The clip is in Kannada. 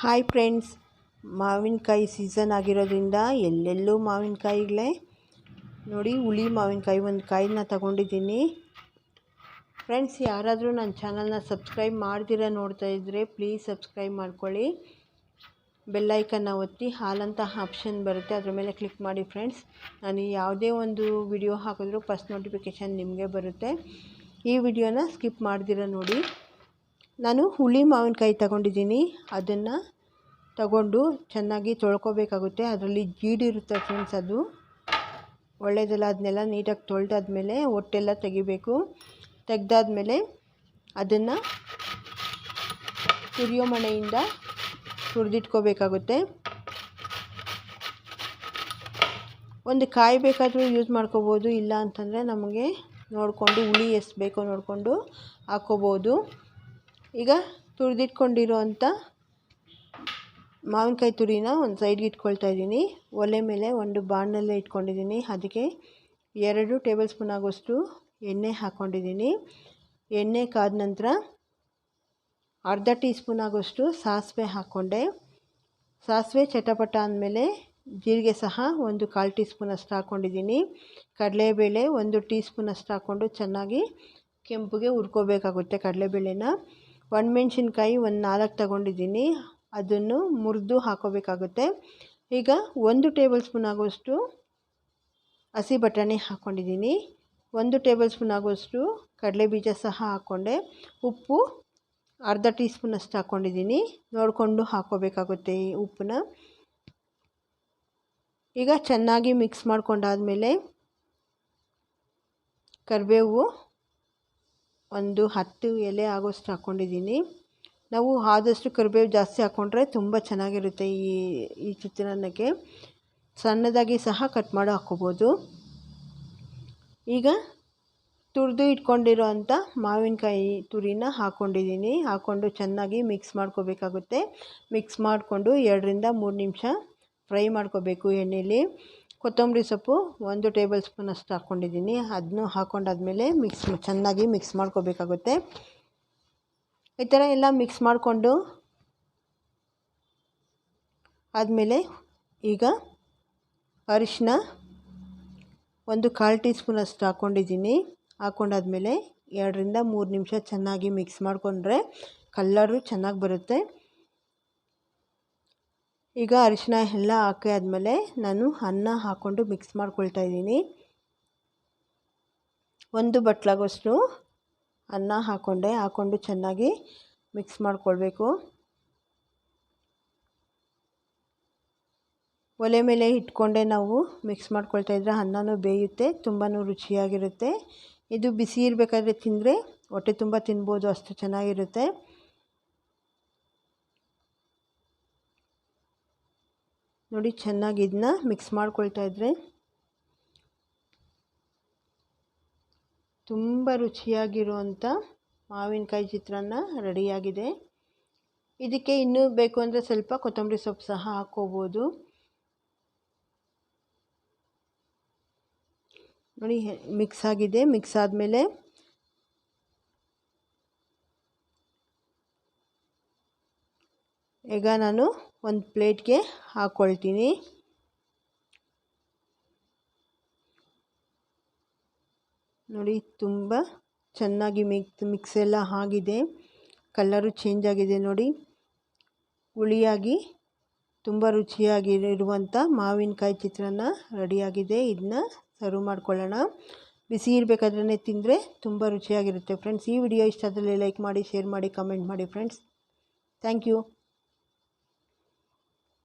ಹಾಯ್ ಫ್ರೆಂಡ್ಸ್ ಮಾವಿನಕಾಯಿ ಸೀಸನ್ ಆಗಿರೋದ್ರಿಂದ ಎಲ್ಲೆಲ್ಲೂ ಮಾವಿನಕಾಯಿಗಳೇ ನೋಡಿ ಹುಳಿ ಮಾವಿನಕಾಯಿ ಒಂದು ಕಾಯಿನ ತಗೊಂಡಿದ್ದೀನಿ. ಫ್ರೆಂಡ್ಸ್ ಯಾರಾದರೂ ನನ್ನ ಚಾನಲ್ನ ಸಬ್ಸ್ಕ್ರೈಬ್ ಮಾಡ್ದಿರ ನೋಡ್ತಾ ಇದ್ದರೆ ಪ್ಲೀಸ್ ಸಬ್ಸ್ಕ್ರೈಬ್ ಮಾಡ್ಕೊಳ್ಳಿ. ಬೆಲ್ಲೈಕನ್ನ ಒತ್ತಿ ಹಾಲಂತ ಆಪ್ಷನ್ ಬರುತ್ತೆ, ಅದ್ರ ಮೇಲೆ ಕ್ಲಿಕ್ ಮಾಡಿ ಫ್ರೆಂಡ್ಸ್ ನಾನು ಯಾವುದೇ ಒಂದು ವಿಡಿಯೋ ಹಾಕಿದ್ರೂ ಫಸ್ಟ್ ನೋಟಿಫಿಕೇಷನ್ ನಿಮಗೆ ಬರುತ್ತೆ. ಈ ವಿಡಿಯೋನ ಸ್ಕಿಪ್ ಮಾಡ್ದಿರ ನೋಡಿ. ನಾನು ಹುಳಿ ಮಾವಿನಕಾಯಿ ತಗೊಂಡಿದ್ದೀನಿ. ಅದನ್ನು ತಗೊಂಡು ಚೆನ್ನಾಗಿ ತೊಳ್ಕೊಬೇಕಾಗುತ್ತೆ. ಅದರಲ್ಲಿ ಜೀಡಿರುತ್ತೆ ಫ್ರೆಂಡ್ಸ್ ಅದು. ಒಳ್ಳೆಯದಲ್ಲ ಅದನ್ನೆಲ್ಲ ನೀಟಾಗಿ ತೊಳೆದಾದ್ಮೇಲೆ ಹೊಟ್ಟೆಲ್ಲ ತೆಗಿಬೇಕು. ತೆಗೆದಾದ್ಮೇಲೆ ಅದನ್ನು ಸುರಿಯೋ ಮಣೆಯಿಂದ ಸುರಿದಿಟ್ಕೋಬೇಕಾಗುತ್ತೆ ಒಂದು ಕಾಯಿ ಬೇಕಾದರೂ ಯೂಸ್ ಮಾಡ್ಕೋಬೋದು, ಇಲ್ಲ ಅಂತಂದರೆ ನಮಗೆ ನೋಡಿಕೊಂಡು ಹುಳಿ ಎಷ್ಟು ಬೇಕೋ ನೋಡಿಕೊಂಡು ಹಾಕ್ಕೋಬೋದು. ಈಗ ತುರಿದಿಟ್ಕೊಂಡಿರೋ ಅಂಥ ಮಾವಿನಕಾಯಿ ತುರಿನ ಒಂದು ಸೈಡ್ಗೆ ಇಟ್ಕೊಳ್ತಾ ಇದ್ದೀನಿ. ಒಲೆ ಮೇಲೆ ಒಂದು ಬಾಣಲೆ ಇಟ್ಕೊಂಡಿದ್ದೀನಿ. ಅದಕ್ಕೆ ಎರಡು ಟೇಬಲ್ ಸ್ಪೂನ್ ಆಗೋಷ್ಟು ಎಣ್ಣೆ ಹಾಕ್ಕೊಂಡಿದ್ದೀನಿ. ಎಣ್ಣೆ ಕಾದ ನಂತರ ಅರ್ಧ ಟೀ ಸ್ಪೂನ್ ಆಗೋಷ್ಟು ಸಾಸಿವೆ ಹಾಕ್ಕೊಂಡೆ. ಸಾಸಿವೆ ಚಟಪಟ ಅಂದಮೇಲೆ ಜೀರಿಗೆ ಸಹ ಒಂದು ಕಾಲು ಟೀ ಸ್ಪೂನ್ ಅಷ್ಟು ಹಾಕ್ಕೊಂಡಿದ್ದೀನಿ. ಕಡಲೆಬೇಳೆ ಒಂದು ಟೀ ಸ್ಪೂನ್ ಅಷ್ಟು ಹಾಕ್ಕೊಂಡು ಚೆನ್ನಾಗಿ ಕೆಂಪುಗೆ ಹುರ್ಕೋಬೇಕಾಗುತ್ತೆ ಕಡಲೆಬೇಳೆನ. ಒಣಮೆಣ್ಸಿನ್ಕಾಯಿ ಒಂದು ನಾಲ್ಕು ತಗೊಂಡಿದ್ದೀನಿ. ಅದನ್ನು ಮುರಿದು ಹಾಕೋಬೇಕಾಗುತ್ತೆ. ಈಗ ಒಂದು ಟೇಬಲ್ ಸ್ಪೂನ್ ಆಗುವಷ್ಟು ಹಸಿ ಬಟಾಣಿ ಹಾಕ್ಕೊಂಡಿದ್ದೀನಿ ಒಂದು ಟೇಬಲ್ ಸ್ಪೂನ್ ಆಗುವಷ್ಟು ಕಡಲೆ ಬೀಜ ಸಹ ಹಾಕ್ಕೊಂಡೆ. ಉಪ್ಪು ಅರ್ಧ ಟೀ ಸ್ಪೂನಷ್ಟು ಹಾಕ್ಕೊಂಡಿದ್ದೀನಿ ನೋಡಿಕೊಂಡು ಹಾಕ್ಕೋಬೇಕಾಗುತ್ತೆ ಈ ಉಪ್ಪನ್ನ. ಈಗ ಚೆನ್ನಾಗಿ ಮಿಕ್ಸ್ ಮಾಡ್ಕೊಂಡಾದಮೇಲೆ ಕರಿಬೇವು ಒಂದು ಹತ್ತು ಎಲೆ ಆಗೋಷ್ಟು ಹಾಕ್ಕೊಂಡಿದ್ದೀನಿ. ನಾವು ಆದಷ್ಟು ಕರಿಬೇವು ಜಾಸ್ತಿ ಹಾಕ್ಕೊಂಡ್ರೆ ತುಂಬ ಚೆನ್ನಾಗಿರುತ್ತೆ ಈ ಈ ಚಿತ್ರಾನ್ನಕ್ಕೆ. ಸಣ್ಣದಾಗಿ ಸಹ ಕಟ್ ಮಾಡಿ ಹಾಕ್ಕೋಬೋದು. ಈಗ ತುರಿದು ಇಟ್ಕೊಂಡಿರೋ ಅಂಥ ಮಾವಿನಕಾಯಿ ತುರಿನ ಹಾಕ್ಕೊಂಡಿದ್ದೀನಿ. ಹಾಕ್ಕೊಂಡು ಚೆನ್ನಾಗಿ ಮಿಕ್ಸ್ ಮಾಡ್ಕೋಬೇಕಾಗುತ್ತೆ. ಮಿಕ್ಸ್ ಮಾಡಿಕೊಂಡು ಎರಡರಿಂದ ಮೂರು ನಿಮಿಷ ಫ್ರೈ ಮಾಡ್ಕೋಬೇಕು ಎಣ್ಣೆಯಲ್ಲಿ ಕೊತ್ತಂಬರಿ ಸೊಪ್ಪು ಒಂದು ಟೇಬಲ್ ಸ್ಪೂನ್ ಅಷ್ಟು ಹಾಕ್ಕೊಂಡಿದ್ದೀನಿ. ಅದನ್ನು ಹಾಕ್ಕೊಂಡಾದ್ಮೇಲೆ ಮಿಕ್ಸ್ ಚೆನ್ನಾಗಿ ಮಿಕ್ಸ್ ಮಾಡ್ಕೋಬೇಕಾಗುತ್ತೆ. ಈ ಥರ ಎಲ್ಲ ಮಿಕ್ಸ್ ಮಾಡಿಕೊಂಡು ಆದಮೇಲೆ ಈಗ ಅರಿಶಿನ ಒಂದು ಕಾಲು ಟೀ ಸ್ಪೂನಷ್ಟು ಹಾಕ್ಕೊಂಡಿದ್ದೀನಿ. ಹಾಕ್ಕೊಂಡಾದ್ಮೇಲೆ ಎರಡರಿಂದ ಮೂರು ನಿಮಿಷ ಚೆನ್ನಾಗಿ ಮಿಕ್ಸ್ ಮಾಡಿಕೊಂಡ್ರೆ ಕಲ್ಲರು ಚೆನ್ನಾಗಿ ಬರುತ್ತೆ. ಈಗ ಅರಿಶಿನ ಎಲ್ಲ ಹಾಕಿ ಆದಮೇಲೆ ನಾನು ಅನ್ನ ಹಾಕ್ಕೊಂಡು ಮಿಕ್ಸ್ ಮಾಡ್ಕೊಳ್ತಾ ಇದ್ದೀನಿ. ಒಂದು ಬಟ್ಲಾಗೋಷ್ಟು ಅನ್ನ ಹಾಕ್ಕೊಂಡೆ ಹಾಕ್ಕೊಂಡು ಚೆನ್ನಾಗಿ ಮಿಕ್ಸ್ ಮಾಡಿಕೊಳ್ಬೇಕು. ಒಲೆ ಮೇಲೆ ಇಟ್ಕೊಂಡೆ ನಾವು ಮಿಕ್ಸ್ ಮಾಡ್ಕೊಳ್ತಾ ಇದ್ರೆ ಅನ್ನನೂ ಬೇಯುತ್ತೆ ತುಂಬಾ ರುಚಿಯಾಗಿರುತ್ತೆ. ಇದು ಬಿಸಿ ಇರಬೇಕಾದ್ರೆ ತಿಂದರೆ, ಹೊಟ್ಟೆ ತುಂಬ ತಿನ್ಬೋದು, ಅಷ್ಟು ಚೆನ್ನಾಗಿರುತ್ತೆ. ನೋಡಿ, ಚೆನ್ನಾಗಿ ಇದನ್ನ ಮಿಕ್ಸ್ ಮಾಡ್ಕೊಳ್ತಾ ಇದ್ರೆ ತುಂಬ ರುಚಿಯಾಗಿರುವಂಥ ಮಾವಿನಕಾಯಿ ಚಿತ್ರಾನ್ನ ರೆಡಿಯಾಗಿದೆ. ಇದಕ್ಕೆ ಇನ್ನೂ ಬೇಕು ಅಂದರೆ ಸ್ವಲ್ಪ ಕೊತ್ತಂಬರಿ ಸೊಪ್ಪು ಸಹ ಹಾಕ್ಕೋಬೋದು. ನೋಡಿ ಮಿಕ್ಸ್ ಆಗಿದೆ. ಮಿಕ್ಸ್ ಆದಮೇಲೆ ಈಗ ನಾನು ಒಂದು ಪ್ಲೇಟ್ಗೆ ಹಾಕ್ಕೊಳ್ತೀನಿ. ನೋಡಿ, ತುಂಬ ಚೆನ್ನಾಗಿ ಮಿಕ್ಸ್ ಮಿಕ್ಸ್ ಎಲ್ಲ ಆಗಿದೆ. ಕಲ್ಲರು ಚೇಂಜ್ ಆಗಿದೆ ನೋಡಿ. ಹುಳಿಯಾಗಿ, ತುಂಬ ರುಚಿಯಾಗಿ ಇರುವಂಥ ಮಾವಿನಕಾಯಿ ಚಿತ್ರಾನ್ನ ರೆಡಿಯಾಗಿದೆ. ಇದನ್ನ ಸರ್ವ್ ಮಾಡ್ಕೊಳ್ಳೋಣ. ಬಿಸಿ ಇರಬೇಕಾದ್ರೆ ತಿಂದರೆ ತುಂಬ ರುಚಿಯಾಗಿರುತ್ತೆ. ಫ್ರೆಂಡ್ಸ್, ಈ ವಿಡಿಯೋ ಇಷ್ಟ ಆದರೆ ಲೈಕ್ ಮಾಡಿ, ಶೇರ್ ಮಾಡಿ, ಕಮೆಂಟ್ ಮಾಡಿ ಫ್ರೆಂಡ್ಸ್. Thank you.